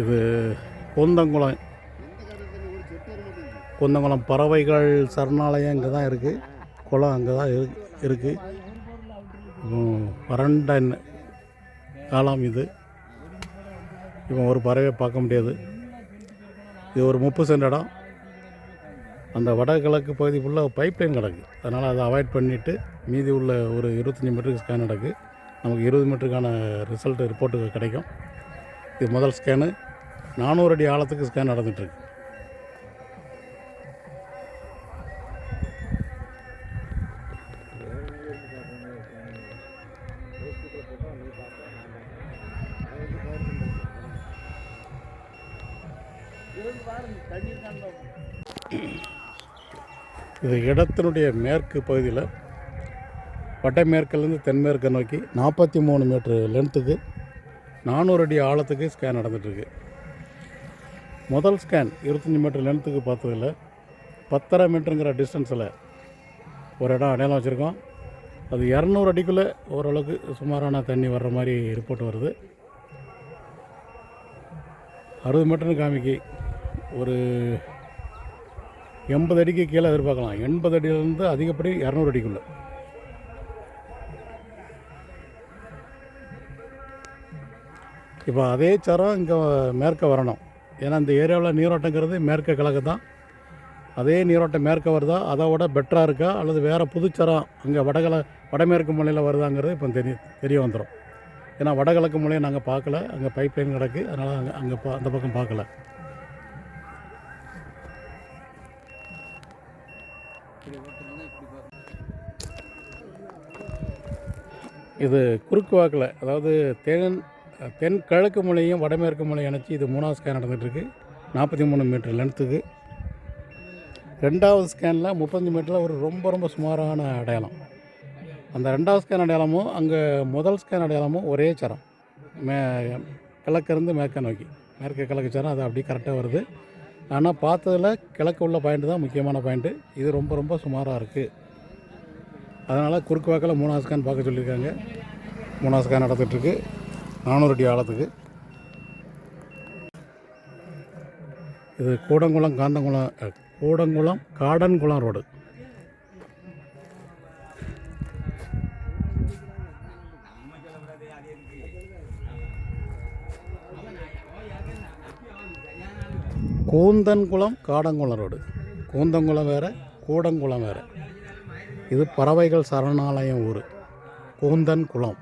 இது கொந்தங்குளம். கொந்தங்குளம் பறவைகள் சரணாலயம் இங்கே தான் இருக்குது குளம் அங்கே தான் இரு இருக்குது வறண்ட காலம் இது. இப்போ ஒரு பறவையை பார்க்க முடியாது. இது ஒரு முப்பது சென்ட் இடம். அந்த வடகிழக்கு பகுதி ஃபுல்லாக பைப் லைன் கிடக்கு. அதனால் அதை அவாய்ட் பண்ணிவிட்டு மீதி உள்ள ஒரு இருபத்தஞ்சி மீட்டருக்கு ஸ்கேன் நடக்கு. நமக்கு இருபது மீட்டருக்கான ரிசல்ட் ரிப்போர்ட்டு கிடைக்கும். இது முதல் ஸ்கேனு நானூறு அடி ஆழத்துக்கு ஸ்கேன் நடந்துகிட்ருக்கு இது இடத்தினுடைய மேற்கு பகுதியில் வடமேற்கிலேருந்து தென்மேற்கை நோக்கி நாற்பத்தி மூணு மீட்ரு லென்த்துக்கு நானூறு அடி ஆழத்துக்கு ஸ்கேன் நடந்துகிட்ருக்கு முதல் ஸ்கேன் இருபத்தஞ்சி மீட்டர் லென்த்துக்கு பார்த்ததில் பத்தரை மீட்டருங்கிற டிஸ்டன்ஸில் ஒரு இடம் அடையாளம் வச்சுருக்கோம். அது இரநூறு அடிக்குள்ளே ஓரளவுக்கு சுமாரான தண்ணி வர்ற மாதிரி ரிப்போர்ட் வருது. அறுபது மீட்டர்னு காமிக்கி ஒரு எண்பது அடிக்கு கீழே எதிர்பார்க்கலாம். எண்பது அடியிலேருந்து அதிகப்படி இரநூறு அடிக்குள்ளே. இப்போ அதே சரம் இங்கே மேற்க வரணும். ஏன்னா இந்த ஏரியாவில் நீரோட்டங்கிறது மேற்க கிழக்கு தான். அதே நீரோட்டம் மேற்க வருதா அதை விட பெட்டராக இருக்கா அல்லது வேறு புதுச்சரம் அங்கே வடகிழ வடமேற்கு மூலையில் வருதாங்கிறது இப்போ தெரிய தெரிய வந்துடும் ஏன்னா வடகிழக்கு மூலையை நாங்கள் பார்க்கல அங்கே பைப் லைன் கிடக்கு அதனால் அங்கே அங்கே பா அந்த பக்கம் பார்க்கல. இது குறுக்கு வாக்கில் அதாவது தென் தென் கிழக்கு மூலையும் வடமேற்கு மூலையும் இணைச்சி இது மூணாவது ஸ்கேன் நடந்துகிட்ருக்கு நாற்பத்தி மூணு மீட்டர் லென்த்துக்கு ரெண்டாவது ஸ்கேனில் முப்பத்தஞ்சு மீட்டரில் ஒரு ரொம்ப ரொம்ப சுமாரான அடையாளம். அந்த ரெண்டாவது ஸ்கேன் அடையாளமும் அங்கே முதல் ஸ்கேன் அடையாளமும் ஒரே சரம். மே கிழக்கிருந்து மேற்க நோக்கி. மேற்கு கிழக்கு சரம் அது அப்படியே கரெக்டாக வருது. ஆனால் பார்த்ததில் கிழக்கு உள்ள பாயிண்ட் தான் முக்கியமான பாயிண்ட்டு இது ரொம்ப ரொம்ப சுமாராக இருக்குது அதனால் குறுக்கு வாக்கில் மூணாவது ஸ்கேன் பார்க்க சொல்லியிருக்காங்க. மூணாவது ஸ்கேன் நடந்துகிட்ருக்கு நானூறு அடி ஆழத்துக்கு. இது கூடங்குளம் காந்தங்குளம் கூடங்குளம் காடன்குளம் ரோடு. கூந்தன்குளம் காடங்குளம் ரோடு. கூந்தங்குளம் வேறு கூடங்குளம் வேறு. இது பறவைகள் சரணாலயம் ஊர். கூந்தன் குளம்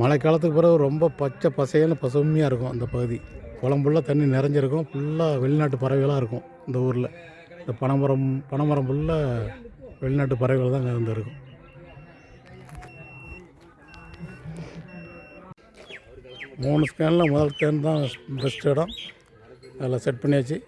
மழைக்காலத்துக்கு பிறகு ரொம்ப பச்சை பசையான பசுமையாக இருக்கும் அந்த பகுதி. குளம் ஃபுல்லாக தண்ணி நிறைஞ்சிருக்கும். ஃபுல்லாக வெளிநாட்டு பறவைகளாக இருக்கும் இந்த ஊரில். இந்த பனைமரம் பனைமரம் ஃபுல்லாக வெளிநாட்டு பறவைகள் தான் இங்கே இருக்கும் மூணு ஸ்கேனில் முதல் ஸ்கேன் தான் பெஸ்ட் இடம். அதில் செட் பண்ணியாச்சு.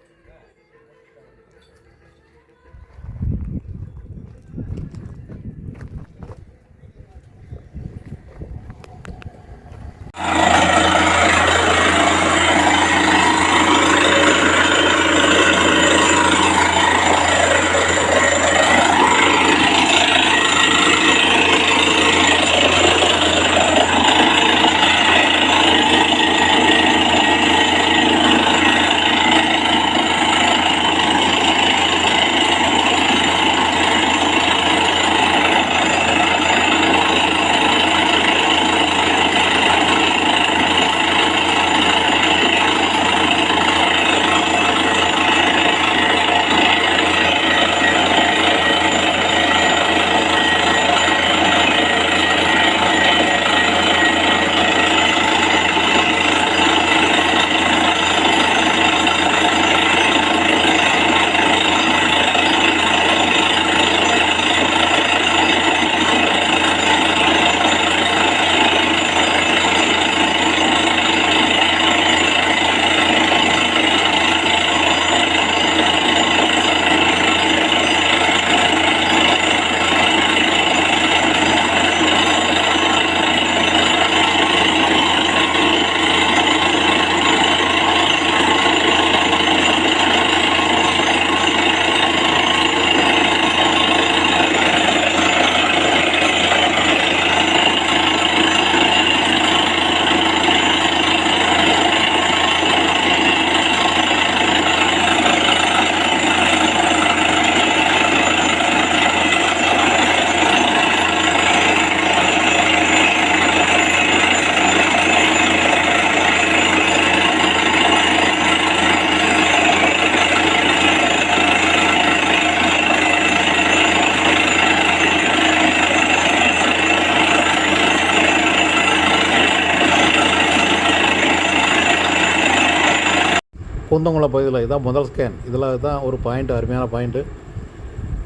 பூந்தங்குளம் பகுதியில் இதான் முதல் ஸ்கேன் இதில் தான் ஒரு பாயிண்ட் அருமையான பாயிண்ட்டு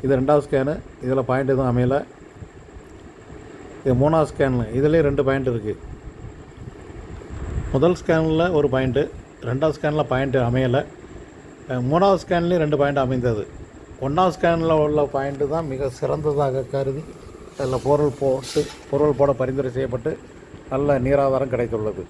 இது ரெண்டாவது ஸ்கேனு இதில் பாயிண்ட் எதுவும் அமையலை. இது மூணாவது ஸ்கேனு இதுலேயும் ரெண்டு பாயிண்ட் இருக்குது முதல் ஸ்கேனில் ஒரு பாயிண்ட்டு ரெண்டாவது ஸ்கேனில் பாயிண்ட் அமையலை. மூணாவது ஸ்கேன்லேயும் ரெண்டு பாயிண்ட் அமைந்தது. ஒன்றாவது ஸ்கேனில் உள்ள பாயிண்ட்டு தான் மிக சிறந்ததாக கருதி அதில் பொருள் போட்டு பொருள் போட பரிந்துரை செய்யப்பட்டு நல்ல நீராதாரம் கிடைத்துள்ளது.